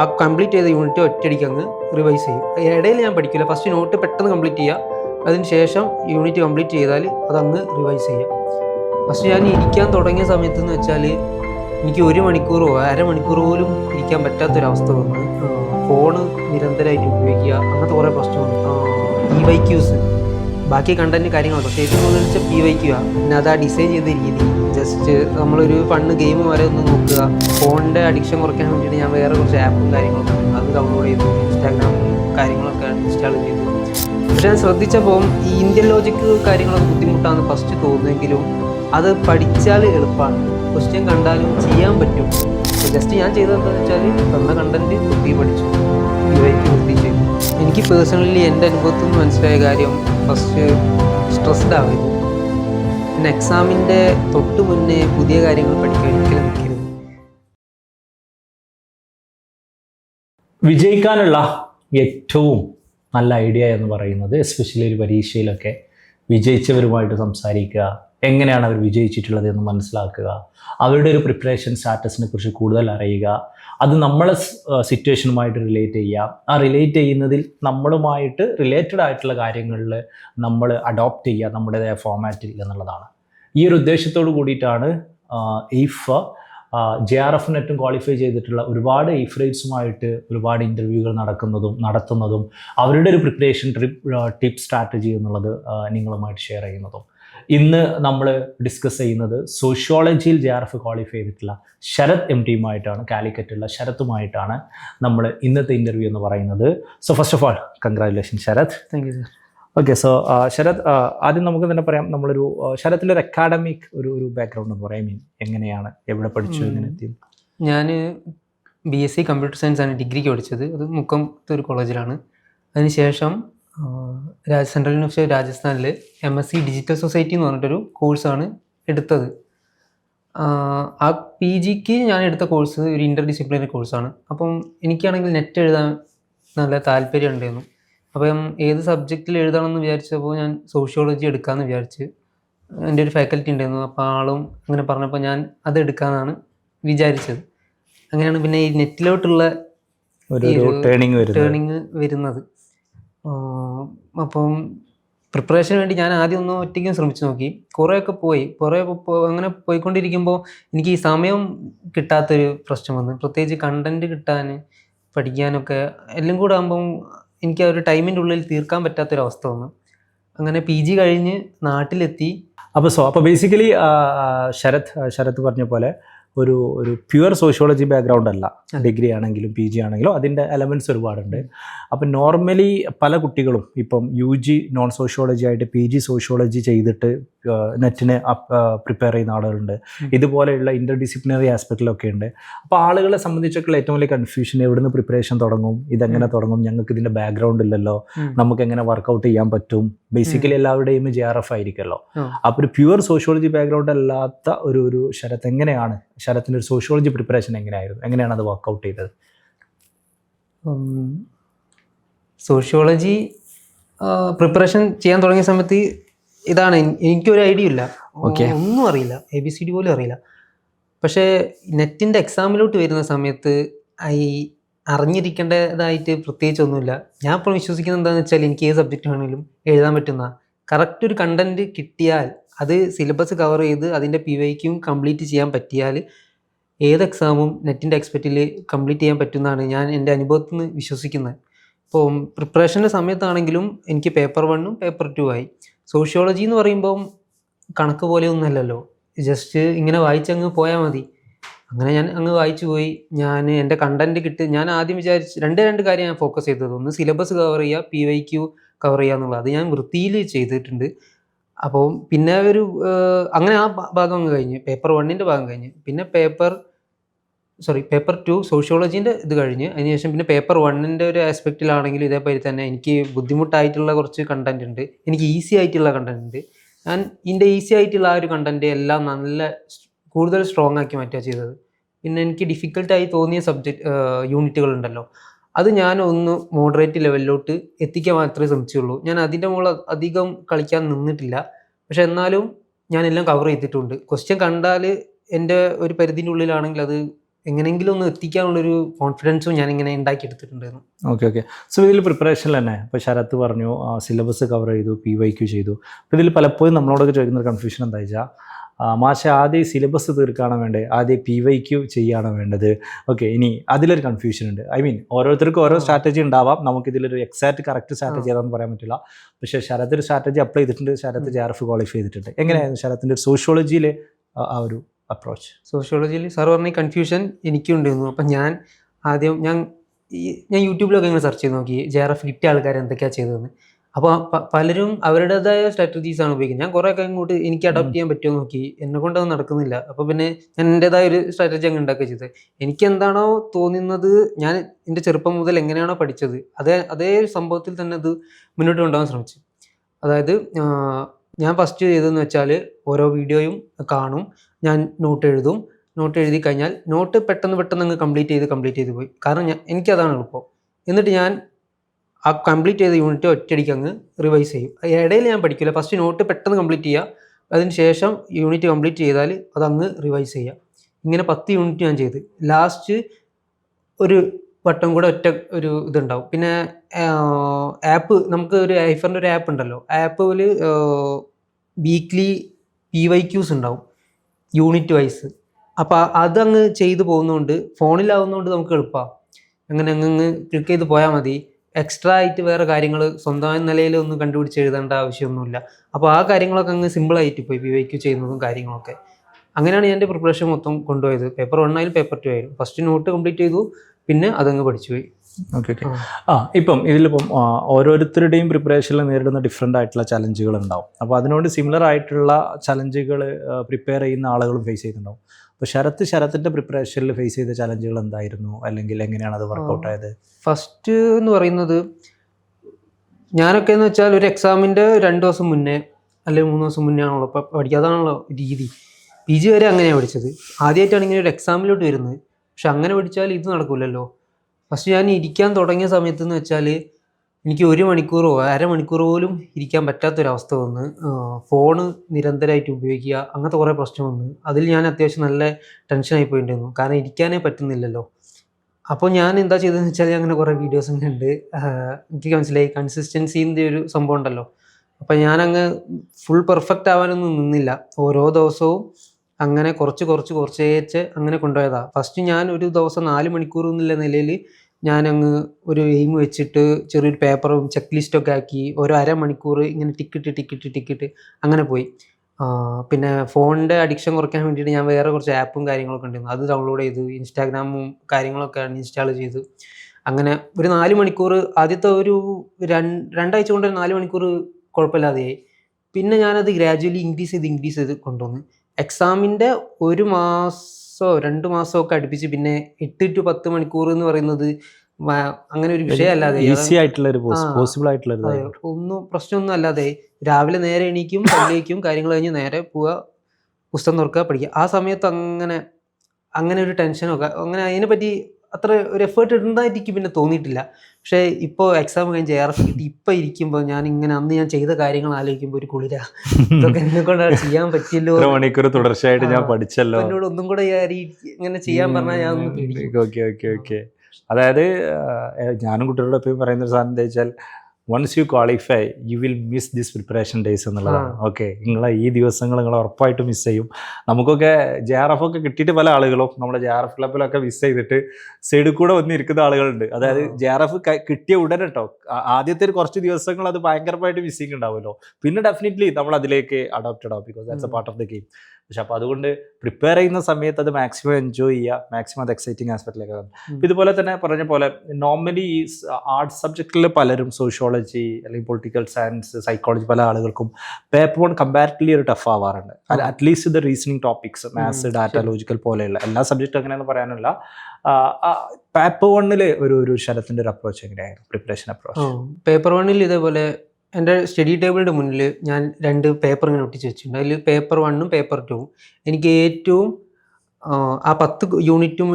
ആ കംപ്ലീറ്റ് ചെയ്ത യൂണിറ്റ് ഒറ്റയടിക്ക് അങ്ങ് റിവൈസ് ചെയ്യും. ഇടയിൽ ഞാൻ പഠിക്കില്ല. ഫസ്റ്റ് നോട്ട് പെട്ടെന്ന് കംപ്ലീറ്റ് ചെയ്യുക അതിന് ശേഷം യൂണിറ്റ് കംപ്ലീറ്റ് ചെയ്താൽ അതങ്ങ് റിവൈസ് ചെയ്യാം. ഫസ്റ്റ് ഞാൻ ഇരിക്കാൻ തുടങ്ങിയ സമയത്ത് എന്ന് വെച്ചാൽ എനിക്ക് ഒരു മണിക്കൂറോ അരമണിക്കൂർ പോലും ഇരിക്കാൻ പറ്റാത്തൊരവസ്ഥ വന്നു. ഫോണ് നിരന്തരമായിട്ട് ഉപയോഗിക്കുക. അങ്ങനത്തെ കുറേ പ്രശ്നമാണ് പി വൈ ക്യൂസ് ബാക്കി കണ്ടന്റ് കാര്യങ്ങളുണ്ട് പക്ഷേ ഏറ്റവും കൂടുതൽ വെച്ചാൽ പി വൈ പിന്നെ അത് ആ ഡിസൈൻ ചെയ്ത രീതി. ജസ്റ്റ് നമ്മളൊരു ഫണ്ണ് ഗെയിം വരെ ഒന്ന് നോക്കുക. ഫോണിന്റെ അഡിക്ഷൻ കുറയ്ക്കാൻ വേണ്ടിയിട്ട് ഞാൻ വേറെ കുറച്ച് ആപ്പും കാര്യങ്ങളൊക്കെ അത് ഡൗൺലോഡ് ചെയ്തു ഇൻസ്റ്റാഗ്രാമും കാര്യങ്ങളൊക്കെ ഇൻസ്റ്റാൾ ചെയ്തു. പക്ഷെ ഞാൻ ശ്രദ്ധിച്ചപ്പോൾ ഈ ഇന്ത്യൻ ലോജിക്ക് കാര്യങ്ങളൊക്കെ ബുദ്ധിമുട്ടാണ് ഫസ്റ്റ് തോന്നുമെങ്കിലും അത് പഠിച്ചാൽ എളുപ്പമാണ് ക്വസ്റ്റ്യൻ കണ്ടാലും ചെയ്യാൻ പറ്റും. ജസ്റ്റ് ഞാൻ ചെയ്തതെന്താണെന്ന് വെച്ചാൽ തന്ന കണ്ടന്റ് കുത്തി പഠിച്ചു. ഇവയ്ക്ക് വൃത്തി ചെയ്തു. എനിക്ക് പേഴ്സണലി എന്റെ അനുഭവത്തിൽ നിന്ന് മനസ്സിലായ കാര്യം ഫസ്റ്റ് സ്ട്രെസ്ഡ് ആവരുത് പിന്നെ എക്സാമിന്റെ തൊട്ട് മുന്നേ പുതിയ കാര്യങ്ങൾ പഠിക്കാൻ ഒരിക്കലും നിൽക്കരുത്. വിജയിക്കാനുള്ള ഏറ്റവും നല്ല ഐഡിയ എന്ന് പറയുന്നത് എസ്പെഷ്യലി ഒരു പരീക്ഷയിലൊക്കെ വിജയിച്ചവരുമായിട്ട് സംസാരിക്കുക എങ്ങനെയാണ് അവർ വിജയിച്ചിട്ടുള്ളത് എന്ന് മനസ്സിലാക്കുക അവരുടെ ഒരു പ്രിപ്പറേഷൻ സ്റ്റാറ്റസിനെ കുറിച്ച് കൂടുതൽ അറിയുക അത് നമ്മളെ സിറ്റുവേഷനുമായിട്ട് റിലേറ്റ് ചെയ്യാം ആ റിലേറ്റ് ചെയ്യുന്നതിൽ നമ്മളുമായിട്ട് റിലേറ്റഡ് ആയിട്ടുള്ള കാര്യങ്ങളിൽ നമ്മൾ അഡോപ്റ്റ് ചെയ്യുക നമ്മുടേതായ ഫോമാറ്റിൽ എന്നുള്ളതാണ്. ഈ ഒരു ഉദ്ദേശത്തോട് കൂടിയിട്ടാണ് ഇഫ് ജെ ആർ എഫ് നെറ്റും ക്വാളിഫൈ ചെയ്തിട്ടുള്ള ഒരുപാട് ഇഫ്രൈറ്റ്സുമായിട്ട് ഒരുപാട് ഇന്റർവ്യൂകൾ നടക്കുന്നതും നടത്തുന്നതും അവരുടെ ഒരു പ്രിപ്പറേഷൻ ട്രിപ്പ് ടിപ്പ് സ്ട്രാറ്റജി എന്നുള്ളത് നിങ്ങളുമായിട്ട് ഷെയർ ചെയ്യുന്നതും. ഇന്ന് നമ്മൾ ഡിസ്കസ് ചെയ്യുന്നത് സോഷ്യോളജിയിൽ ജെ ആർ എഫ് ക്വാളിഫൈ ചെയ്തിട്ടുള്ള ശരത് എം ടിയുമായിട്ടാണ് കാലിക്കറ്റുള്ള ശരത്തുമായിട്ടാണ് നമ്മൾ ഇന്നത്തെ ഇന്റർവ്യൂ എന്ന് പറയുന്നത്. So first of all congratulation Sarath. Thank you sir okay so Sarath ആദ്യം നമുക്ക് തന്നെ പറയാം നമ്മളൊരു ശരത്തിലൊരു അക്കാഡമിക് ഒരു ഒരു ബാക്ക്ഗ്രൗണ്ട് എന്ന് പറയാം. മീൻ എങ്ങനെയാണ് എവിടെ പഠിച്ചു. എങ്ങനെ എത്തി ഞാൻ B S C computer science ആണ് ഡിഗ്രിക്ക് പഠിച്ചത്. അത് മുക്കം ഒരു കോളേജിലാണ് അതിനുശേഷം സെൻട്രൽ യൂണിവേഴ്സിറ്റി ഓഫ് രാജസ്ഥാനിൽ M S C digital society എന്ന് പറഞ്ഞിട്ടൊരു കോഴ്സാണ് എടുത്തത്. ആ പി ജിക്ക് ഞാൻ എടുത്ത കോഴ്സ് ഒരു ഇന്റർ ഡിസിപ്ലിനറി കോഴ്സാണ് അപ്പം എനിക്കാണെങ്കിൽ നെറ്റ് എഴുതാൻ നല്ല താല്പര്യം ഉണ്ടായിരുന്നു അപ്പം ഏത് സബ്ജക്റ്റിൽ എഴുതണമെന്ന് വിചാരിച്ചപ്പോൾ ഞാൻ സോഷ്യോളജി എടുക്കാമെന്ന് വിചാരിച്ച് എന്റെ ഒരു ഫാക്കൽറ്റി ഉണ്ടായിരുന്നു. അപ്പോൾ ആളും അങ്ങനെ പറഞ്ഞപ്പോൾ ഞാൻ അത് എടുക്കാമെന്നാണ് വിചാരിച്ചത്. അങ്ങനെയാണ് പിന്നെ ഈ നെറ്റിലോട്ടുള്ള ടേണിങ് വരുന്നത്. അപ്പം പ്രിപ്പറേഷന് വേണ്ടി ഞാൻ ആദ്യം ഒന്ന് ഒറ്റയ്ക്കും ശ്രമിച്ചു നോക്കി. കുറേയൊക്കെ പോയി. കുറേ അങ്ങനെ പോയിക്കൊണ്ടിരിക്കുമ്പോൾ എനിക്ക് ഈ സമയം കിട്ടാത്തൊരു പ്രശ്നം വന്നു. പ്രത്യേകിച്ച് കണ്ടന്റ് കിട്ടാൻ പഠിക്കാനൊക്കെ എല്ലാം കൂടെ ആകുമ്പം എനിക്ക് ആ ഒരു ടൈമിന്റെ ഉള്ളിൽ തീർക്കാൻ പറ്റാത്തൊരവസ്ഥ വന്നു. അങ്ങനെ പി ജി കഴിഞ്ഞ് നാട്ടിലെത്തി. അപ്പോൾ സോ അപ്പോൾ ബേസിക്കലി ശരത് ശരത് പറഞ്ഞ പോലെ ഒരു ഒരു പ്യുവർ സോഷ്യോളജി ബാക്ക്ഗ്രൗണ്ട് അല്ല. ഡിഗ്രി ആണെങ്കിലും പി ജി ആണെങ്കിലും അതിന്റെ എലമെന്റ്സ് ഒരുപാടുണ്ട് അപ്പം നോർമലി പല കുട്ടികളും ഇപ്പം യു ജി നോൺ സോഷ്യോളജി ആയിട്ട് പി ജി സോഷ്യോളജി ചെയ്തിട്ട് നെറ്റിന് പ്രിപ്പയർ ചെയ്യുന്ന ആളുകളുണ്ട്. ഇതുപോലെയുള്ള ഇന്റർ ഡിസിപ്ലിനറി ആസ്പെക്റ്റിലൊക്കെ ഉണ്ട് അപ്പോൾ ആളുകളെ സംബന്ധിച്ചൊക്കെയുള്ള ഏറ്റവും വലിയ കൺഫ്യൂഷൻ എവിടുന്ന് പ്രിപ്പറേഷൻ തുടങ്ങും? ഇതെങ്ങനെ തുടങ്ങും? ഞങ്ങൾക്ക് ഇതിന്റെ ബാക്ക്ഗ്രൗണ്ട് ഇല്ലല്ലോ. നമുക്ക് എങ്ങനെ വർക്ക്ഔട്ട് ചെയ്യാൻ പറ്റും? ബേസിക്കലി എല്ലാവരുടെയും ജെ ആർ എഫ് ആയിരിക്കുമല്ലോ. അപ്പോൾ ഒരു പ്യുവർ സോഷ്യോളജി ബാക്ക്ഗ്രൗണ്ട് അല്ലാത്ത ഒരു ഒരു ശരത്ത് എങ്ങനെയാണ്? ശരത്തിന്റെ ഒരു സോഷ്യോളജി പ്രിപ്പറേഷൻ എങ്ങനെയായിരുന്നു? എങ്ങനെയാണ് അത് വർക്ക്ഔട്ട് ചെയ്തത്? സോഷ്യോളജി പ്രിപ്പറേഷൻ ചെയ്യാൻ തുടങ്ങിയ സമയത്ത് ഇതാണ് എനി- എനിക്കൊരു ഐഡിയ ഇല്ല. ഒന്നും അറിയില്ല. എ ബി സി ഡി പോലും അറിയില്ല. പക്ഷേ നെറ്റിന്റെ എക്സാമിലോട്ട് വരുന്ന സമയത്ത് ഈ അറിഞ്ഞിരിക്കേണ്ടതായിട്ട് പ്രത്യേകിച്ച് ഒന്നുമില്ല ഞാൻ ഇപ്പോൾ വിശ്വസിക്കുന്നത് എന്താണെന്ന് വെച്ചാൽ എനിക്ക് ഏത് സബ്ജക്റ്റ് ആണെങ്കിലും എഴുതാൻ പറ്റുന്ന കറക്റ്റ് ഒരു കണ്ടന്റ് കിട്ടിയാൽ അത് സിലബസ് കവർ ചെയ്ത് അതിന്റെ പി വൈക്കും കംപ്ലീറ്റ് ചെയ്യാൻ പറ്റിയാൽ ഏത് എക്സാമും നെറ്റിന്റെ എക്സ്പെക്റ്റിൽ കംപ്ലീറ്റ് ചെയ്യാൻ പറ്റുന്നതാണ് ഞാൻ എന്റെ അനുഭവത്തിൽ നിന്ന് വിശ്വസിക്കുന്നത്. ഇപ്പോൾ പ്രിപ്പറേഷന്റെ സമയത്താണെങ്കിലും എനിക്ക് പേപ്പർ വണ്ണും പേപ്പർ ടു ആയി. സോഷ്യോളജി എന്ന് പറയുമ്പം കണക്ക് പോലെ ഒന്നുമല്ലല്ലോ. ജസ്റ്റ് ഇങ്ങനെ വായിച്ചങ്ങ് പോയാൽ മതി. അങ്ങനെ ഞാൻ അങ്ങ് വായിച്ചു പോയി. ഞാൻ എന്റെ കണ്ടന്റ് കിട്ടി. ഞാൻ ആദ്യം വിചാരിച്ച് രണ്ട് രണ്ട് കാര്യം ഞാൻ ഫോക്കസ് ചെയ്തത്. ഒന്ന് സിലബസ് കവർ ചെയ്യുക പി വൈ ക്യു കവർ ചെയ്യുക എന്നുള്ളത്. അത് ഞാൻ വൃത്തിയിൽ ചെയ്തിട്ടുണ്ട്. അപ്പോൾ പിന്നെ ഒരു അങ്ങനെ ആ ഭാഗം അങ്ങ് കഴിഞ്ഞ്. പേപ്പർ വണ്ണിന്റെ ഭാഗം കഴിഞ്ഞ്. പിന്നെ പേപ്പർ സോറി പേപ്പർ ടു സോഷ്യോളജീന്റെ ഇത് കഴിഞ്ഞ് അതിനുശേഷം പിന്നെ പേപ്പർ വണ്ണിന്റെ ഒരു ആസ്പെക്റ്റിലാണെങ്കിൽ ഇതേപോലെ തന്നെ എനിക്ക് ബുദ്ധിമുട്ടായിട്ടുള്ള കുറച്ച് കണ്ടന്റ് ഉണ്ട്. എനിക്ക് ഈസി ആയിട്ടുള്ള കണ്ടന്റ് ഉണ്ട്. ഞാൻ ഇതിന്റെ ഈസി ആയിട്ടുള്ള ആ ഒരു കണ്ടന്റ് എല്ലാം നല്ല കൂടുതൽ സ്ട്രോങ് ആക്കി മാറ്റുക ചെയ്തത്. പിന്നെ എനിക്ക് ഡിഫിക്കൽട്ടായി തോന്നിയ സബ്ജക്റ്റ് യൂണിറ്റുകൾ ഉണ്ടല്ലോ അത് ഞാൻ ഒന്ന് മോഡറേറ്റ് ലെവലിലോട്ട് എത്തിക്കാൻ മാത്രമേ ശ്രമിച്ചുള്ളൂ. ഞാൻ അതിന്റെ മുകളിൽ അധികം കളിക്കാൻ നിന്നിട്ടില്ല. പക്ഷെ എന്നാലും ഞാൻ എല്ലാം കവർ ചെയ്തിട്ടുണ്ട്. ക്വസ്റ്റ്യൻ കണ്ടാൽ എന്റെ ഒരു പരിധിന്റെ ഉള്ളിലാണെങ്കിൽ അത് എങ്ങനെയെങ്കിലും ഒന്ന് എത്തിക്കാനുള്ളൊരു കോൺഫിഡൻസും ഞാൻ ഇങ്ങനെ ഉണ്ടാക്കിയെടുത്തിട്ടുണ്ടായിരുന്നു. ഓക്കെ ഓക്കെ സോ ഇതിൽ പ്രിപ്പറേഷൻ തന്നെ ഇപ്പോൾ ശരത്ത് പറഞ്ഞു സിലബസ് കവർ ചെയ്തു പി വൈ ക്യു ചെയ്തു. അപ്പോൾ ഇതിൽ പലപ്പോഴും നമ്മളോടൊക്കെ ചോദിക്കുന്ന ഒരു കൺഫ്യൂഷൻ എന്താ വെച്ചാൽ മാഷ ആദ്യം സിലബസ് തീർക്കാണ് വേണ്ടത് ആദ്യം പി വൈ ക്യു ചെയ്യാണ് വേണ്ടത്? ഓക്കെ ഇനി അതിലൊരു കൺഫ്യൂഷൻ ഉണ്ട്. ഐ മീൻ ഓരോരുത്തർക്കും ഓരോ സ്ട്രാറ്റജി ഉണ്ടാവാം. നമുക്ക് ഇതിലൊരു എക്സാക്ട് കറക്റ്റ് സ്ട്രാറ്റജി ഏതാണെന്ന് പറയാൻ പറ്റില്ല. പക്ഷേ ശരത്തിന്റെ ഒരു സ്ട്രാറ്റജി അപ്ലൈ ചെയ്തിട്ടുണ്ട്. ശരത്ത് ഉം. ജെ ആർ എഫ് ക്വാളിഫൈ ചെയ്തിട്ടുണ്ട്. എങ്ങനെയായിരുന്നു ശരത്തിന്റെ സോഷ്യോളജിയിലെ ആ ഒരു അപ്രോച്ച് സോഷ്യോളജിയിൽ സാർ പറഞ്ഞ കൺഫ്യൂഷൻ എനിക്കുണ്ടായിരുന്നു അപ്പം ഞാൻ ആദ്യം ഞാൻ ഈ ഞാൻ യൂട്യൂബിലൊക്കെ ഇങ്ങനെ സെർച്ച് ചെയ്ത് നോക്കി. ജെ ആർ എഫ് കിട്ടിയ ആൾക്കാർ എന്തൊക്കെയാണ് ചെയ്തതെന്ന്. അപ്പോൾ പലരും അവരുടേതായ സ്ട്രാറ്റജീസ് ആണ് ഉപയോഗിക്കുന്നത്. ഞാൻ കുറേ ഒക്കെ ഇങ്ങോട്ട് എനിക്ക് അഡോപ്റ്റ് ചെയ്യാൻ പറ്റുമോ നോക്കി. എന്നെ കൊണ്ട് അത് നടക്കുന്നില്ല. അപ്പോൾ പിന്നെ ഞാൻ എന്റെതായ ഒരു സ്ട്രാറ്റജി അങ്ങ് ഉണ്ടാക്കുക ചെയ്തത്. എനിക്ക് എന്താണോ തോന്നുന്നത് ഞാൻ എന്റെ ചെറുപ്പം മുതൽ എങ്ങനെയാണോ പഠിച്ചത് അതേ അതേ സംഭവത്തിൽ തന്നെ അത് മുന്നോട്ട് കൊണ്ടുപോകാൻ ശ്രമിച്ചു. അതായത് ഞാൻ ഫസ്റ്റ് ചെയ്തതെന്ന് വെച്ചാൽ ഓരോ വീഡിയോയും കാണും. ഞാൻ നോട്ട് എഴുതും. നോട്ട് എഴുതി കഴിഞ്ഞാൽ നോട്ട് പെട്ടെന്ന് പെട്ടെന്ന് അങ്ങ് കംപ്ലീറ്റ് ചെയ്ത് കംപ്ലീറ്റ് ചെയ്ത് പോയി. കാരണം ഞാൻ എനിക്കതാണ് എളുപ്പം. എന്നിട്ട് ഞാൻ ആ കംപ്ലീറ്റ് ചെയ്ത യൂണിറ്റ് ഒറ്റയടിക്ക് അങ്ങ് റിവൈസ് ചെയ്യും. ഇടയിൽ ഞാൻ പഠിക്കില്ല ഫസ്റ്റ് നോട്ട് പെട്ടെന്ന് കംപ്ലീറ്റ് ചെയ്യുക അതിന് ശേഷം യൂണിറ്റ് കംപ്ലീറ്റ് ചെയ്താൽ അത് അങ്ങ് റിവൈസ് ചെയ്യുക ഇങ്ങനെ പത്ത് യൂണിറ്റ് ഞാൻ ചെയ്ത്. ലാസ്റ്റ് ഒരു വട്ടം കൂടെ ഒറ്റ ഒരു ഇതുണ്ടാവും. പിന്നെ ആപ്പ് നമുക്ക് ഒരു ഐഫറിന്റെ ഒരു ആപ്പ് ഉണ്ടല്ലോ. ആപ്പിൽ വീക്ക്ലി പി വൈ ക്യൂസ് ഉണ്ടാവും. Unit wise. അപ്പോൾ അതങ്ങ് ചെയ്തു പോകുന്നതുകൊണ്ട് ഫോണിലാവുന്നതുകൊണ്ട് നമുക്ക് എളുപ്പമാണ് അങ്ങനെ അങ്ങ് ക്ലിക്ക് ചെയ്ത് പോയാൽ മതി. എക്സ്ട്രാ ആയിട്ട് വേറെ കാര്യങ്ങൾ സ്വന്തം നിലയിൽ ഒന്നും കണ്ടുപിടിച്ച് എഴുതേണ്ട ആവശ്യമൊന്നുമില്ല. അപ്പോൾ ആ കാര്യങ്ങളൊക്കെ അങ്ങ് സിമ്പിളായിട്ട് പോയി വൈ ചെയ്യുന്നതും കാര്യങ്ങളൊക്കെ. അങ്ങനെയാണ് എന്റെ പ്രിപ്പറേഷൻ മൊത്തം കൊണ്ടുപോയത്. പേപ്പർ വൺ ആയാലും പേപ്പർ ടു ആയാലും. ഫസ്റ്റ് നോട്ട് കംപ്ലീറ്റ് ചെയ്തു. പിന്നെ അതങ്ങ് പഠിച്ചു പോയി. Okay okay. ആ. ഇപ്പം ഇതിലിപ്പം ഓരോരുത്തരുടെയും പ്രിപ്പറേഷനിൽ നേരിടുന്ന ഡിഫറെന്റ് ആയിട്ടുള്ള ചലഞ്ചുകൾ ഉണ്ടാവും. അപ്പോൾ അതിനോട് സിമിലർ ആയിട്ടുള്ള ചലഞ്ചുകൾ പ്രിപ്പയർ ചെയ്യുന്ന ആളുകളും ഫേസ് ചെയ്തിട്ടുണ്ടാവും അപ്പോൾ ശരത്ത് ശരത്തിന്റെ പ്രിപ്പറേഷനിൽ ഫേസ് ചെയ്ത ചലഞ്ചുകൾ എന്തായിരുന്നു? അല്ലെങ്കിൽ എങ്ങനെയാണ് അത് വർക്കൗട്ട് ആയത്? ഫസ്റ്റ് എന്ന് പറയുന്നത് ഞാനൊക്കെ എന്ന് വെച്ചാൽ ഒരു എക്സാമിന്റെ രണ്ട് ദിവസം മുന്നേ അല്ലെങ്കിൽ മൂന്ന് ദിവസം മുന്നേ ആണല്ലോ ഇപ്പം പഠിക്കുക അതാണല്ലോ രീതി. പി ജി വരെ അങ്ങനെയാണ് പഠിച്ചത്. ആദ്യമായിട്ടാണ് ഇങ്ങനെ ഒരു എക്സാമിലോട്ട് വരുന്നത്. പക്ഷെ അങ്ങനെ പഠിച്ചാൽ ഇത് നടക്കില്ലല്ലോ ഫസ്റ്റ് ഞാൻ ഇരിക്കാൻ തുടങ്ങിയ സമയത്ത് എന്ന് വെച്ചാൽ എനിക്ക് ഒരു മണിക്കൂറോ അരമണിക്കൂർ പോലും ഇരിക്കാൻ പറ്റാത്തൊരവസ്ഥ വന്ന് ഫോണ് നിരന്തരമായിട്ട് ഉപയോഗിക്കുക അങ്ങനത്തെ കുറേ പ്രശ്നം വന്ന് അതിൽ ഞാൻ അത്യാവശ്യം നല്ല ടെൻഷനായി പോയിട്ടുണ്ടായിരുന്നു കാരണം ഇരിക്കാനേ പറ്റുന്നില്ലല്ലോ. അപ്പോൾ ഞാൻ എന്താ ചെയ്തതെന്ന് വെച്ചാൽ അങ്ങനെ കുറേ വീഡിയോസ് ഒക്കെ ഉണ്ട്. എനിക്ക് മനസ്സിലായി കൺസിസ്റ്റൻസിന്റെ ഒരു സംഭവം ഉണ്ടല്ലോ. അപ്പം ഞാനങ്ങ് ഫുൾ പെർഫെക്റ്റ് ആവാനൊന്നും നിന്നില്ല. ഓരോ ദിവസവും അങ്ങനെ കുറച്ച് കുറച്ച് കുറച്ചേച്ച് അങ്ങനെ കൊണ്ടുപോയതാണ് ഫസ്റ്റ് ഞാൻ ഒരു ദിവസം നാല് മണിക്കൂർ എന്നുള്ള നിലയിൽ ഞാനങ്ങ് ഒരു എയിം വെച്ചിട്ട് ചെറിയൊരു പേപ്പറും ചെക്ക് ലിസ്റ്റൊക്കെ ആക്കി ഓരോ അരമണിക്കൂർ ഇങ്ങനെ ടിക്കിട്ട് ടിക്കിട്ട് ടിക്കിട്ട് അങ്ങനെ പോയി. പിന്നെ ഫോണിന്റെ അഡിക്ഷൻ കുറയ്ക്കാൻ വേണ്ടിയിട്ട് ഞാൻ വേറെ കുറച്ച് ആപ്പും കാര്യങ്ങളൊക്കെ ഉണ്ടായിരുന്നു. അത് ഡൗൺലോഡ് ചെയ്തു. ഇൻസ്റ്റാഗ്രാമും കാര്യങ്ങളൊക്കെ ഇൻസ്റ്റാൾ ചെയ്തു. അങ്ങനെ ഒരു നാല് മണിക്കൂർ ആദ്യത്തെ ഒരു രണ്ട് രണ്ടാഴ്ച കൊണ്ട് നാല് മണിക്കൂർ കുഴപ്പമില്ലാതെയായി. പിന്നെ ഞാനത് ഗ്രാജുവലി ഇൻക്രീസ് ചെയ്ത് ഇൻക്രീസ് ചെയ്ത് കൊണ്ടുവന്നു. എക്സാമിന്റെ ഒരു മാസമോ രണ്ട് മാസമോ ഒക്കെ അടുപ്പിച്ച് പിന്നെ എട്ട് ടു പത്ത് മണിക്കൂർ എന്ന് പറയുന്നത് അങ്ങനെ ഒരു വിഷയമല്ലാതെ ഈസി ആയിട്ടുള്ള ഒരു പോസിബിൾ ആയിട്ടുള്ള. ഒന്നും പ്രശ്നമൊന്നും അല്ലാതെ രാവിലെ നേരെ എണീക്കും പള്ളിക്കും കാര്യങ്ങൾ കഴിഞ്ഞ് നേരെ പോവുക പുസ്തകം തുറക്കുക പഠിക്കുക ആ സമയത്ത് അങ്ങനെ അങ്ങനെ ഒരു ടെൻഷനൊക്കെ അങ്ങനെ അതിനെപ്പറ്റി അത്ര ഒരു എഫേർട്ട് ഇടുന്നതായിട്ട് എനിക്ക് പിന്നെ തോന്നിയിട്ടില്ല പക്ഷേ ഇപ്പോൾ എക്സാം കഴിഞ്ഞ് ജെ ആർ എഫ് കിട്ടി ഇപ്പം ഇരിക്കുമ്പോൾ ഞാൻ ഇങ്ങനെ അന്ന് ഞാൻ ചെയ്ത കാര്യങ്ങൾ ആലോചിക്കുമ്പോൾ ഒരു കുളിര. ഇതൊക്കെ എന്നെ കൊണ്ട് ചെയ്യാൻ പറ്റിയല്ലോ ഇത്ര മണിക്കൂർ തുടർച്ചയായിട്ട് ഞാൻ. പഠിച്ചല്ലോ. എന്നോട് ഒന്നും കൂടെ ഇങ്ങനെ ചെയ്യാൻ പറഞ്ഞാൽ ഞാൻ ഒന്ന് പേടിക്കും. Okay okay okay. അതായത് ഞാനും കുട്ടികളോട് എപ്പോഴും പറയുന്ന ഒരു സാധനം എന്താ വെച്ചാൽ once you qualify you will miss this preparation days എന്നുള്ളതാണ്. ഓക്കെ നിങ്ങൾ ഈ ദിവസങ്ങൾ നിങ്ങൾ ഉറപ്പായിട്ട് മിസ് ചെയ്യും. നമുക്കൊക്കെ ജെ ആർ എഫ് ഒക്കെ കിട്ടിയിട്ട് പല ആളുകളും നമ്മുടെ ജെ ആർ എഫ് ക്ലബിലൊക്കെ മിസ് ചെയ്തിട്ട് സൈഡിൽ കൂടെ വന്നിരിക്കുന്ന ആളുകളുണ്ട്. അതായത്. ജെ ആർ എഫ് കിട്ടിയ ഉടനെ കേട്ടോ ആദ്യത്തെ ഒരു കുറച്ച് ദിവസങ്ങൾ അത് ഭയങ്കരമായിട്ട് മിസ്സിങ് ഉണ്ടാവുമല്ലോ പിന്നെ ഡെഫിനറ്റ്ലി നമ്മൾ അതിലേക്ക് അഡോപ്റ്റഡ് ആവും because that's a part of the game പക്ഷെ അപ്പോൾ അതുകൊണ്ട് പ്രിപ്പയർ ചെയ്യുന്ന സമയത്ത് അത് മാക്സിമം എൻജോയ് ചെയ്യുക മാക്സിമം അത് എക്സൈറ്റിംഗ് ആസ്പെക്റ്റിലേക്ക് ഇതുപോലെ തന്നെ പറഞ്ഞ പോലെ നോർമലി ഈ ആർട്സ് സബ്ജക്റ്റിൽ പലരും സോഷ്യോളജി അല്ലെങ്കിൽ പൊളിറ്റിക്കൽ സയൻസ് സൈക്കോളജി പല ആളുകൾക്കും പേപ്പർ വൺ കമ്പാരിറ്റീവ്ലി ഒരു ടഫ് ആവാറുണ്ട്. അറ്റ്ലീസ്റ്റ് ഇത് reasoning topics maths data. Logical പോലെയുള്ള എല്ലാ സബ്ജക്റ്റും അങ്ങനെയെന്ന് പറയാനുള്ള പേപ്പർ വണ്ണിൽ ഒരു ഒരു ശരത്തിന്റെ ഒരു അപ്രോച്ച് എങ്ങനെയായിരുന്നു? പ്രിപ്പറേഷൻ അപ്രോച്ച് പേപ്പർ വണ്ണിൽ ഇതേപോലെ എന്റെ സ്റ്റഡി ടേബിളിന്റെ മുന്നിൽ ഞാൻ രണ്ട് പേപ്പർ ഇങ്ങനെ ഒട്ടിച്ച് വെച്ചിട്ടുണ്ട്. അതിൽ പേപ്പർ വണ്ണും പേപ്പർ ടൂവും. എനിക്ക് ഏറ്റവും ആ, പത്ത് യൂണിറ്റും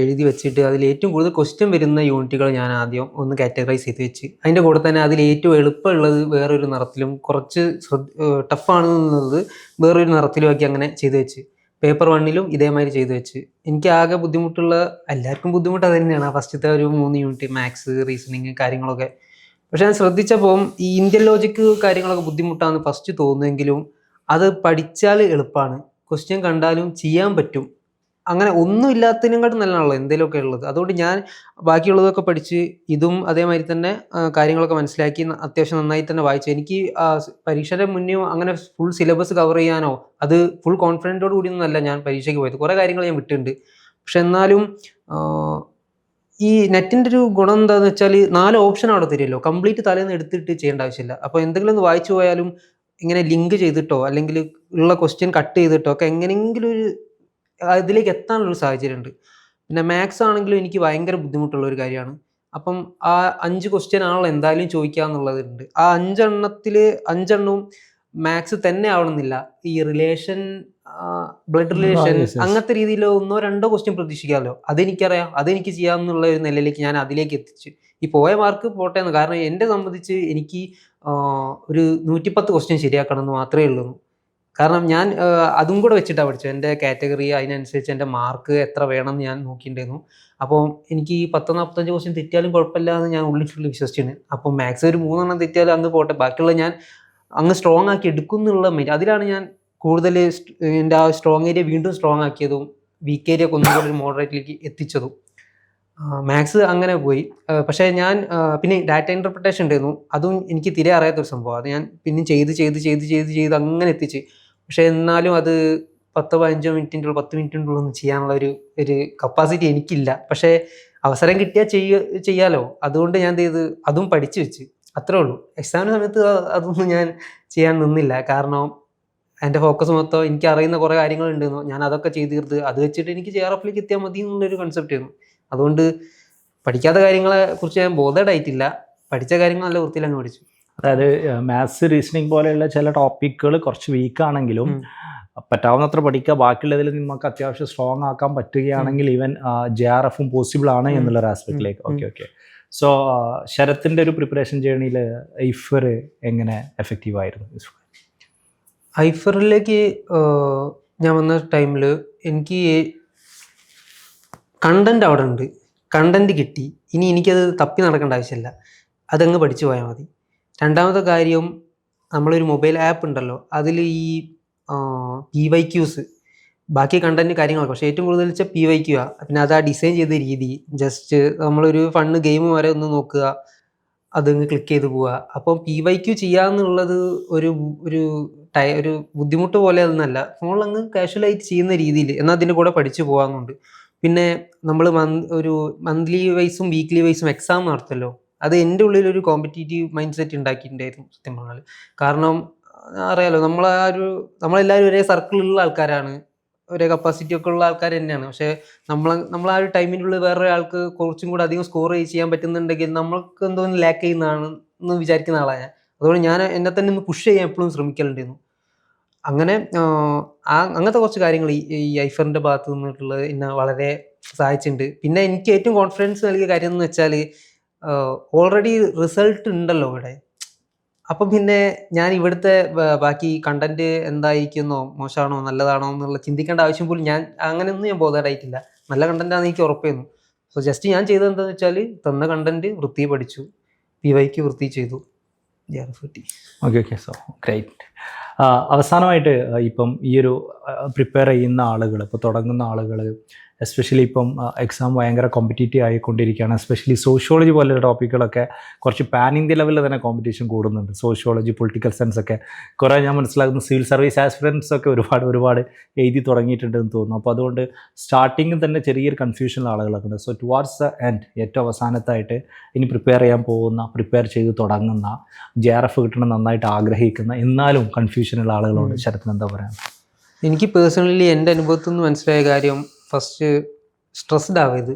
എഴുതി വെച്ചിട്ട് അതിൽ ഏറ്റവും കൂടുതൽ ക്വസ്റ്റ്യൻ വരുന്ന യൂണിറ്റുകൾ ഞാൻ ആദ്യം ഒന്ന് കാറ്റഗറൈസ് ചെയ്ത് വെച്ച്. അതിന്റെ കൂടെ തന്നെ അതിൽ ഏറ്റവും എളുപ്പമുള്ളത് വേറൊരു നിറത്തിലും കുറച്ച് ടഫാണെന്നുള്ളത് വേറൊരു നിറത്തിലും ആക്കി അങ്ങനെ ചെയ്ത് വെച്ച്. പേപ്പർ വണ്ണിലും ഇതേമാതിരി ചെയ്ത് വെച്ച്. എനിക്ക് ആകെ ബുദ്ധിമുട്ടുള്ള എല്ലാവർക്കും ബുദ്ധിമുട്ട് അത് തന്നെയാണ്. ആ ഫസ്റ്റത്തെ ഒരു മൂന്ന് യൂണിറ്റ് മാത്സ് റീസണിങ് കാര്യങ്ങളൊക്കെ പക്ഷെ ഞാൻ ശ്രദ്ധിച്ചപ്പോൾ ഈ ഇന്ത്യൻ ലോജിക്ക് കാര്യങ്ങളൊക്കെ ബുദ്ധിമുട്ടാണ് ഫസ്റ്റ് തോന്നുമെങ്കിലും അത് പഠിച്ചാൽ എളുപ്പമാണ് ക്വസ്റ്റ്യൻ കണ്ടാലും ചെയ്യാൻ പറ്റും. അങ്ങനെ ഒന്നും ഇല്ലാത്തതിനെക്കാട്ടും നല്ലതാണല്ലോ എന്തെങ്കിലുമൊക്കെ ഉള്ളത്. അതുകൊണ്ട് ഞാൻ ബാക്കിയുള്ളതൊക്കെ പഠിച്ച് ഇതും അതേമാതിരി തന്നെ കാര്യങ്ങളൊക്കെ മനസ്സിലാക്കി അത്യാവശ്യം നന്നായി തന്നെ വായിച്ചു. എനിക്ക് പരീക്ഷയുടെ മുന്നേ അങ്ങനെ ഫുൾ സിലബസ് കവർ ചെയ്യാനോ അത് ഫുൾ കോൺഫിഡന്റോട് കൂടി അല്ല ഞാൻ പരീക്ഷയ്ക്ക് പോയത്. കുറേ കാര്യങ്ങൾ ഞാൻ വിട്ടിട്ടുണ്ട്. പക്ഷെ എന്നാലും ഈ നെറ്റിന്റെ ഒരു ഗുണം എന്താണെന്ന് വെച്ചാൽ നാല് ഓപ്ഷൻ അവിടെ തരുമല്ലോ. കംപ്ലീറ്റ് തലേന്ന് എടുത്തിട്ട് ചെയ്യേണ്ട ആവശ്യമില്ല. അപ്പോൾ എന്തെങ്കിലും ഒന്ന് വായിച്ചു പോയാലും ഇങ്ങനെ ലിങ്ക് ചെയ്തിട്ടോ അല്ലെങ്കിൽ ഉള്ള ക്വസ്റ്റ്യൻ കട്ട് ചെയ്തിട്ടോ ഒക്കെ എങ്ങനെയെങ്കിലും ഒരു അതിലേക്ക് എത്താനുള്ളൊരു സാഹചര്യം ഉണ്ട്. പിന്നെ മാത്സ് ആണെങ്കിലും എനിക്ക് ഭയങ്കര ബുദ്ധിമുട്ടുള്ള ഒരു കാര്യമാണ്. അപ്പം ആ അഞ്ച് ക്വസ്റ്റ്യൻ ആണല്ലോ എന്തായാലും ചോദിക്കുക എന്നുള്ളതുണ്ട്. ആ അഞ്ചെണ്ണത്തിൽ അഞ്ചെണ്ണവും മാത്സ് തന്നെ ആവണമെന്നില്ല. ഈ റിലേഷൻ ബ്ലഡ് റിലേഷൻ. അങ്ങനത്തെ രീതിയിൽ ഒന്നോ രണ്ടോ ക്വസ്റ്റ്യൻ പ്രതീക്ഷിക്കാമല്ലോ. അതെനിക്കറിയാം അതെനിക്ക് ചെയ്യാമെന്നുള്ള ഒരു നിലയിലേക്ക് ഞാൻ അതിലേക്ക് എത്തിച്ചു. ഈ പോയ മാർക്ക് പോട്ടെ എന്ന് കാരണം എന്നെ സംബന്ധിച്ച് എനിക്ക് ഒരു നൂറ്റിപ്പത്ത് ക്വസ്റ്റ്യൻ ശരിയാക്കണം എന്ന് മാത്രമേ ഉള്ളൂ. കാരണം ഞാൻ അതും കൂടെ വെച്ചിട്ടാണ് പഠിച്ചത്. എന്റെ കാറ്റഗറി അതിനനുസരിച്ച് എന്റെ മാർക്ക് എത്ര വേണം എന്ന് ഞാൻ നോക്കിയിട്ടുണ്ടായിരുന്നു. അപ്പോൾ എനിക്ക് ഈ പത്ത് നാൽപ്പത്തഞ്ച് ക്വസ്റ്റ്യൻ തെറ്റിയാലും കുഴപ്പമില്ല എന്ന് ഞാൻ ഉള്ളിട്ടുള്ളിൽ വിശ്വസിച്ചിന് അപ്പോൾ മാത്സ് ഒരു മൂന്നെണ്ണം തെറ്റിയാലും അന്ന് പോട്ടെ. ബാക്കിയുള്ള ഞാൻ അങ്ങ് സ്ട്രോങ് ആക്കി എടുക്കും എന്നുള്ള മെയിൻ അതിലാണ് ഞാൻ കൂടുതൽ എന്റെ ആ സ്ട്രോങ് ഏരിയ വീണ്ടും സ്ട്രോങ് ആക്കിയതും വീക്ക് ഏരിയ ഒക്കെ ഒന്നും കൂടെ ഒരു മോഡറേറ്റിലേക്ക് എത്തിച്ചതും. മാത്സ് അങ്ങനെ പോയി. പക്ഷേ ഞാൻ പിന്നെ ഡാറ്റ ഇന്റർപ്രിട്ടേഷൻ ഉണ്ടായിരുന്നു. അതും എനിക്ക് തിരെ അറിയാത്തൊരു സംഭവം. അത് ഞാൻ പിന്നെ ചെയ്ത് ചെയ്ത് ചെയ്ത് ചെയ്ത് ചെയ്ത് അങ്ങനെ എത്തിച്ച്. പക്ഷേ എന്നാലും അത് പത്തോ പതിനഞ്ചോ മിനിറ്റിന്റെ ഉള്ളിൽ പത്ത് മിനിറ്റിന്റെ ഉള്ളിൽ ഒന്നും ചെയ്യാനുള്ള ഒരു ഒരു കപ്പാസിറ്റി എനിക്കില്ല. പക്ഷേ അവസരം കിട്ടിയാൽ ചെയ്യ ചെയ്യാലോ. അതുകൊണ്ട് ഞാൻ ചെയ്ത് അതും പഠിച്ചു വെച്ച്. അത്രേ ഉള്ളൂ. എക്സാമിന് സമയത്ത് അതൊന്നും ഞാൻ ചെയ്യാൻ നിന്നില്ല. കാരണം എന്റെ ഫോക്കസ് മൊത്തം എനിക്ക് അറിയുന്ന കുറേ കാര്യങ്ങളുണ്ടെന്നു ഞാൻ അതൊക്കെ ചെയ്ത് തീർത്ത് അത് വെച്ചിട്ട് എനിക്ക് ജെ ആർ എഫിലേക്ക് എത്തിയാൽ മതി എന്നുള്ളൊരു കൺസെപ്റ്റ് ആയിരുന്നു. അതുകൊണ്ട് പഠിക്കാത്ത കാര്യങ്ങളെ കുറിച്ച് ഞാൻ ബോധഡായിട്ടില്ല പഠിച്ച കാര്യങ്ങൾ നല്ല വൃത്തിയിൽ അങ്ങ് പഠിച്ചു. അതായത് മാത്സ് റീസണിങ് പോലെയുള്ള ചില ടോപ്പിക്കുകൾ കുറച്ച് വീക്ക് ആണെങ്കിലും ഉം. പറ്റാവുന്നത്ര പഠിക്കുക. ബാക്കിയുള്ളതിൽ നമുക്ക് അത്യാവശ്യം സ്ട്രോങ് ആക്കാൻ പറ്റുകയാണെങ്കിൽ ഈവൻ ജെ ആർ എഫും പോസിബിൾ ആണ് എന്നുള്ളൊരു എന്നുള്ള ഒരു ആസ്പെക്റ്റിലേക്ക്. ഓക്കെ ഓക്കെ സോ ശരത്തിന്റെ ഒരു പ്രിപ്പറേഷൻ ജേണിയിൽ ഇഫർ എങ്ങനെ എഫക്റ്റീവ് ആയിരുന്നു? ഐഫറിലേക്ക് ഞാൻ വന്ന ടൈമിൽ എനിക്ക് കണ്ടന്റ് അവിടെ ഉണ്ട്. കണ്ടന്റ് കിട്ടി. ഇനി എനിക്കത് തപ്പി നടക്കേണ്ട ആവശ്യമില്ല. അതങ്ങ് പഠിച്ചു പോയാൽ മതി. രണ്ടാമത്തെ കാര്യം നമ്മളൊരു മൊബൈൽ ആപ്പ് ഉണ്ടല്ലോ. അതിൽ ഈ പി വൈ ക്യൂസ് ബാക്കി കണ്ടന്റ് കാര്യങ്ങളൊക്കെ. പക്ഷേ ഏറ്റവും കൂടുതൽ വെച്ചാൽ പി വൈ ക്യൂ ആ. പിന്നെ അത് ആ ഡിസൈൻ ചെയ്ത രീതി. ജസ്റ്റ് നമ്മളൊരു ഫണ്ണ് ഗെയിം വരെ ഒന്ന് നോക്കുക. അതങ്ങ് ക്ലിക്ക് ചെയ്ത് പോവുക. അപ്പം പി വൈ ക്യൂ ചെയ്യാന്നുള്ളത് ഒരു ഒരു ടൈ ഒരു ബുദ്ധിമുട്ട് പോലെ അതൊന്നല്ല. അങ്ങ് കാഷ്വലായിട്ട് ചെയ്യുന്ന രീതിയിൽ എന്നാൽ അതിന്റെ കൂടെ പഠിച്ചു പോകാമെന്നുണ്ട് പിന്നെ നമ്മൾ മന്ത് ഒരു മന്ത്ലി വൈസും വീക്ക്ലി വൈസും എക്സാം നടത്തുമല്ലോ അത് എന്റെ ഉള്ളിൽ ഒരു കോമ്പറ്റീറ്റീവ് മൈൻഡ് സെറ്റ് ഉണ്ടാക്കിയിട്ടുണ്ടായിരുന്നു സത്യം പറഞ്ഞാൽ കാരണം അറിയാലോ നമ്മൾ ആ ഒരു നമ്മളെല്ലാവരും ഒരേ സർക്കിളിലുള്ള ആൾക്കാരാണ്. ഒരേ കപ്പാസിറ്റി ഒക്കെ ഉള്ള ആൾക്കാർ തന്നെയാണ്. പക്ഷേ നമ്മൾ നമ്മൾ ആ ഒരു ടൈമിനുള്ളിൽ വേറെ ആൾക്ക് കുറച്ചും കൂടെ അധികം സ്കോർ ചെയ്യാൻ പറ്റുന്നുണ്ടെങ്കിൽ നമ്മൾക്ക് എന്തോന്ന് ലാക്ക് ചെയ്യുന്നതാണ് എന്ന് വിചാരിക്കുന്ന ആളാണ് ഞാൻ. അതുകൊണ്ട് ഞാൻ എന്നെ തന്നെ ഒന്ന് പുഷ് ചെയ്യാൻ എപ്പോഴും ശ്രമിക്കലുണ്ടായിരുന്നു. അങ്ങനെ അങ്ങനത്തെ കുറച്ച് കാര്യങ്ങൾ ഈ ഐഫറിന്റെ ഭാഗത്ത് നിന്നിട്ടുള്ളത് എന്നെ വളരെ സഹായിച്ചിട്ടുണ്ട്. പിന്നെ എനിക്ക് ഏറ്റവും കോൺഫിഡൻസ് നൽകിയ കാര്യം എന്ന് വെച്ചാൽ ഓൾറെഡി റിസൾട്ട് ഉണ്ടല്ലോ ഇവിടെ. അപ്പം പിന്നെ ഞാൻ ഇവിടുത്തെ ബാക്കി കണ്ടന്റ് എന്തായിരിക്കുന്നോ മോശമാണോ നല്ലതാണോ എന്നുള്ള ചിന്തിക്കേണ്ട ആവശ്യം പോലും ഞാൻ അങ്ങനെയൊന്നും ഞാൻ ബോധമായിട്ടില്ല നല്ല കണ്ടന്റ് ആണെന്ന് എനിക്ക് ഉറപ്പായിരുന്നു സോ ജസ്റ്റ് ഞാൻ ചെയ്തത് എന്താണെന്ന് വെച്ചാൽ തന്ന കണ്ടന്റ് വൃത്തി പഠിച്ചു. പി വൈക്ക് വൃത്തി ചെയ്തു. ഓക്കെ ഓക്കെ സോ ഗ്രേറ്റ് അവസാനമായിട്ട് ഇപ്പം ഈ ഒരു പ്രിപ്പയർ ചെയ്യുന്ന ആളുകൾ ഇപ്പോൾ തുടങ്ങുന്ന ആളുകൾ എസ്പെഷ്യലി ഇപ്പം എക്സാം ഭയങ്കര കോമ്പറ്റീറ്റീവ് ആയിക്കൊണ്ടിരിക്കുകയാണ്. എസ്പെഷ്യലി സോഷ്യോളജി പോലുള്ള ടോപ്പിക്കുകളൊക്കെ കുറച്ച് പാൻ ഇന്ത്യ ലെവലിൽ തന്നെ കോമ്പറ്റീഷൻ കൂടുന്നുണ്ട്. സോഷ്യോളജി പൊളിറ്റിക്കൽ സയൻസ് ഒക്കെ. കുറേ ഞാൻ മനസ്സിലാക്കുന്ന സിവിൽ സർവീസ് ആസ്പിറൻസ് ഒക്കെ ഒരുപാട് ഒരുപാട് എഴുതി തുടങ്ങിയിട്ടുണ്ടെന്ന് തോന്നുന്നു. അപ്പോൾ അതുകൊണ്ട് സ്റ്റാർട്ടിങ്ങിൽ തന്നെ ചെറിയൊരു കൺഫ്യൂഷനുള്ള ആളുകളൊക്കെ ഉണ്ട്. സോ ടുവാർഡ്സ് ദ എൻഡ് ഏറ്റവും അവസാനത്തായിട്ട് ഇനി പ്രിപ്പയർ ചെയ്യാൻ പോകുന്ന പ്രിപ്പയർ ചെയ്ത് തുടങ്ങുന്ന ജെ ആർ എഫ് കിട്ടണം നന്നായിട്ട് ആഗ്രഹിക്കുന്ന എന്നാലും കൺഫ്യൂഷനുള്ള ആളുകളോട്. ശരത്തിന് എന്താ പറയുക എനിക്ക് പേഴ്സണലി എന്റെ അനുഭവത്തിൽ നിന്ന് മനസ്സിലായ കാര്യം ഫസ്റ്റ് സ്ട്രെസ്ഡ് ആവരുത്.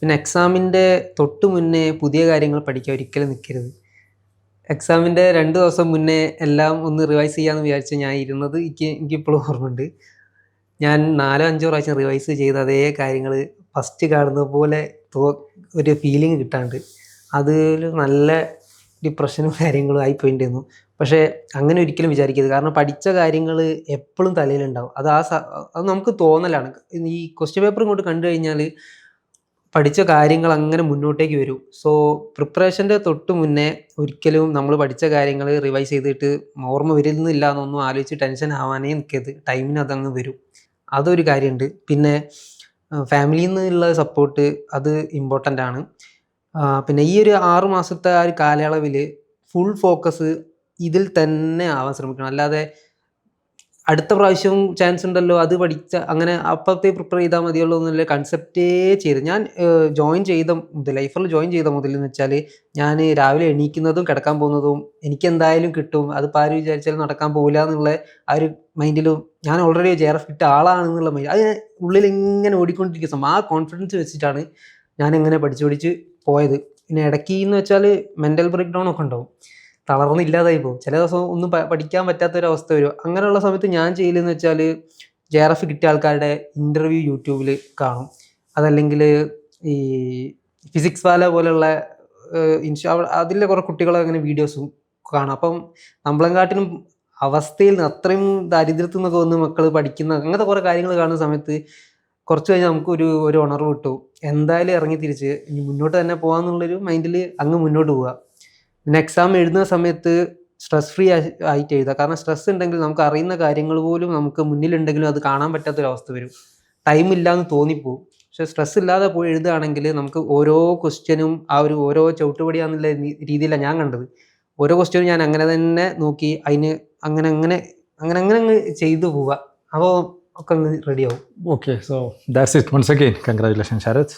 പിന്നെ എക്സാമിന്റെ തൊട്ട് മുന്നേ പുതിയ കാര്യങ്ങൾ പഠിക്കാൻ ഒരിക്കലും നിൽക്കരുത് എക്സാമിന്റെ രണ്ട് ദിവസം മുന്നേ എല്ലാം ഒന്ന് റിവൈസ് ചെയ്യാമെന്ന് വിചാരിച്ച് ഞാൻ ഇരുന്നത് എനിക്ക് എനിക്കിപ്പോഴും ഓർമ്മയുണ്ട്. ഞാൻ നാലോ അഞ്ചോ പ്രാവശ്യം റിവൈസ് ചെയ്ത അതേ കാര്യങ്ങൾ ഫസ്റ്റ് കാണുന്ന പോലെ ഒരു ഫീലിംഗ് കിട്ടാണ്ട്. അതിൽ നല്ല ഡിപ്രഷനും കാര്യങ്ങളും ആയിപ്പോയിണ്ടായിരുന്നു പക്ഷേ അങ്ങനെ ഒരിക്കലും വിചാരിക്കരുത്. കാരണം പഠിച്ച കാര്യങ്ങൾ എപ്പോഴും തലയിലുണ്ടാവും. അത് ആ അത് നമുക്ക് തോന്നലാണ്. ഈ ക്വസ്റ്റ്യൻ പേപ്പർ ഇങ്ങോട്ട് കണ്ടു കഴിഞ്ഞാൽ പഠിച്ച കാര്യങ്ങൾ അങ്ങനെ മുന്നോട്ടേക്ക് വരും. സോ പ്രിപ്പറേഷന്റെ തൊട്ട് മുന്നേ ഒരിക്കലും നമ്മൾ പഠിച്ച കാര്യങ്ങൾ റിവൈസ് ചെയ്തിട്ട് ഓർമ്മ വരുന്നില്ല എന്നൊന്നും ആലോചിച്ച് ടെൻഷൻ ആവാനേ നിൽക്കരുത് ടൈമിന് അതങ്ങ് വരും. അതൊരു കാര്യമുണ്ട് പിന്നെ ഫാമിലിയിൽ നിന്നുള്ള സപ്പോർട്ട് അത് ഇമ്പോർട്ടന്റ് ആണ്. പിന്നെ ഈ ഒരു ആറ് മാസത്തെ ആ ഒരു കാലയളവിൽ ഫുൾ ഫോക്കസ് ഇതിൽ തന്നെ ആവാൻ ശ്രമിക്കണം. അല്ലാതെ അടുത്ത പ്രാവശ്യവും ചാൻസ് ഉണ്ടല്ലോ അത് പഠിച്ച അങ്ങനെ അപ്പത്തെ പ്രിപ്പയർ ചെയ്താൽ മതിയുള്ളൂ എന്നുള്ള കൺസെപ്റ്റേ ചെയ്ത്. ഞാൻ ജോയിൻ ചെയ്ത മുതൽ ലൈഫിൽ ജോയിൻ ചെയ്ത മുതൽ എന്ന് വെച്ചാൽ ഞാൻ രാവിലെ എണീക്കുന്നതും കിടക്കാൻ പോകുന്നതും എനിക്ക് എന്തായാലും കിട്ടും. അത് ആര് വിചാരിച്ചാലും നടക്കാൻ പോകില്ല എന്നുള്ള ആ ഒരു മൈൻഡിൽ ഞാൻ ഓൾറെഡി ജെ ഇട്ട ആളാണെന്നുള്ള മൈൻഡ് അത് ഉള്ളിൽ ഇങ്ങനെ ഓടിക്കൊണ്ടിരിക്കുന്ന ആ കോൺഫിഡൻസ് വെച്ചിട്ടാണ് ഞാൻ എങ്ങനെ പഠിച്ചു പഠിച്ച് പോയത്. പിന്നെ ഇടയ്ക്ക് എന്ന് വെച്ചാൽ മെന്റൽ ബ്രേക്ക് ഡൗൺ ഒക്കെ ഉണ്ടാവും. തളർന്നില്ലാതായി പോകും. ചില ദിവസം ഒന്നും പഠിക്കാൻ പറ്റാത്തൊരവസ്ഥ വരും. അങ്ങനെയുള്ള സമയത്ത് ഞാൻ ചെയ്യലെന്ന് വെച്ചാൽ ജെ ആർ എഫ് കിട്ടിയ ആൾക്കാരുടെ ഇന്റർവ്യൂ യൂട്യൂബിൽ കാണും. അതല്ലെങ്കിൽ ഈ ഫിസിക്സ് വാല പോലെയുള്ള ഇൻഷാ അതിലെ കുറേ കുട്ടികളെ അങ്ങനെ വീഡിയോസും കാണാം. അപ്പം നമ്മളെങ്കാട്ടിലും അവസ്ഥയിൽ നിന്ന് അത്രയും ദാരിദ്ര്യത്തിൽ നിന്നൊക്കെ വന്ന് മക്കൾ പഠിക്കുന്ന അങ്ങനത്തെ കുറേ കാര്യങ്ങൾ കാണുന്ന സമയത്ത് കുറച്ച് കഴിഞ്ഞാൽ നമുക്കൊരു ഒരു ഉണർവ് കിട്ടും. എന്തായാലും ഇറങ്ങി തിരിച്ച് ഇനി മുന്നോട്ട് തന്നെ പോകാമെന്നുള്ളൊരു മൈൻഡിൽ അങ്ങ് മുന്നോട്ട് പോവുക പിന്നെ എക്സാം എഴുതുന്ന സമയത്ത് സ്ട്രെസ് ഫ്രീ ആയിട്ട് എഴുതുക കാരണം സ്ട്രെസ് ഉണ്ടെങ്കിൽ നമുക്ക് അറിയുന്ന കാര്യങ്ങൾ പോലും നമുക്ക് മുന്നിലുണ്ടെങ്കിലും അത് കാണാൻ പറ്റാത്തൊരവസ്ഥ വരും. ടൈം ഇല്ലാന്ന് തോന്നിപ്പോവും. പക്ഷെ സ്ട്രെസ് ഇല്ലാതെ പോയി എഴുതുകയാണെങ്കിൽ നമുക്ക് ഓരോ ക്വസ്റ്റ്യനും ആ ഒരു ഓരോ ചവിട്ടുപടിയാന്നുള്ള രീതിയിലാണ് ഞാൻ കണ്ടത്. ഓരോ ക്വസ്റ്റ്യനും ഞാൻ അങ്ങനെ തന്നെ നോക്കി അതിന് അങ്ങനെ അങ്ങനെ അങ്ങനെ അങ്ങനെ അങ്ങ് ചെയ്തു പോവുക അപ്പോൾ ഒക്കെ റെഡിയാവും Okay, so that's it. Once again, congratulations, Sharath.